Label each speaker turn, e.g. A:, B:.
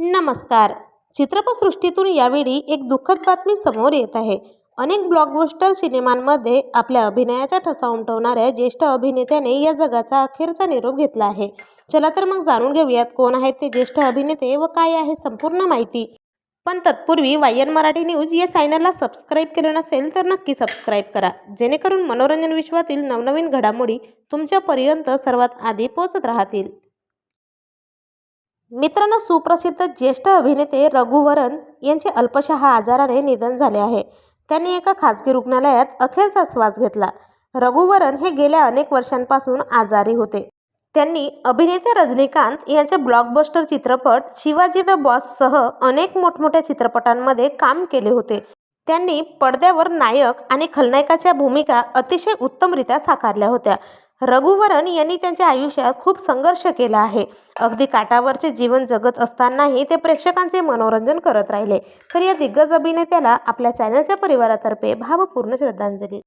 A: नमस्कार. चित्रपटसृष्टीतून यावेळी एक दुःखद बातमी समोर येत आहे. अनेक ब्लॉकबस्टर सिनेमांमध्ये आपल्या अभिनयाचा ठसा उमटवणाऱ्या ज्येष्ठ अभिनेत्याने या जगाचा अखेरचा निरोप घेतला आहे. चला तर मग जाणून घेऊयात कोण आहेत ते ज्येष्ठ अभिनेते व काय आहे संपूर्ण माहिती. पण तत्पूर्वी वायन मराठी न्यूज या चॅनलला सबस्क्राईब केलं नसेल तर नक्की सबस्क्राईब करा. जेणेकरून मनोरंजन विश्वातील नवनवीन घडामोडी तुमच्यापर्यंत सर्वात आधी पोहोचत राहतील. मित्रांनो सुप्रसिद्ध ज्येष्ठ अभिनेते रघुवरन यांचे अल्पशा आजाराने निधन झाले आहे. त्यांनी एका खाजगी रुग्णालयात अखेरचा श्वास घेतला. रघुवरन हे गेल्या अनेक वर्षांपासून आजारी होते. त्यांनी अभिनेते रजनीकांत यांच्या ब्लॉकबस्टर चित्रपट शिवाजी द बॉससह अनेक मोठमोठ्या चित्रपटांमध्ये काम केले होते. त्यांनी पडद्यावर नायक आणि खलनायकाच्या भूमिका अतिशय उत्तमरित्या साकारल्या होत्या. रघुवरन यांनी त्यांच्या आयुष्यात खूप संघर्ष केला आहे. अगदी काटावरचे जीवन जगत असतानाही ते प्रेक्षकांचे मनोरंजन करत राहिले. तर या दिग्गज अभिनेत्याला आपल्या चॅनलच्या परिवारातर्फे भावपूर्ण श्रद्धांजली.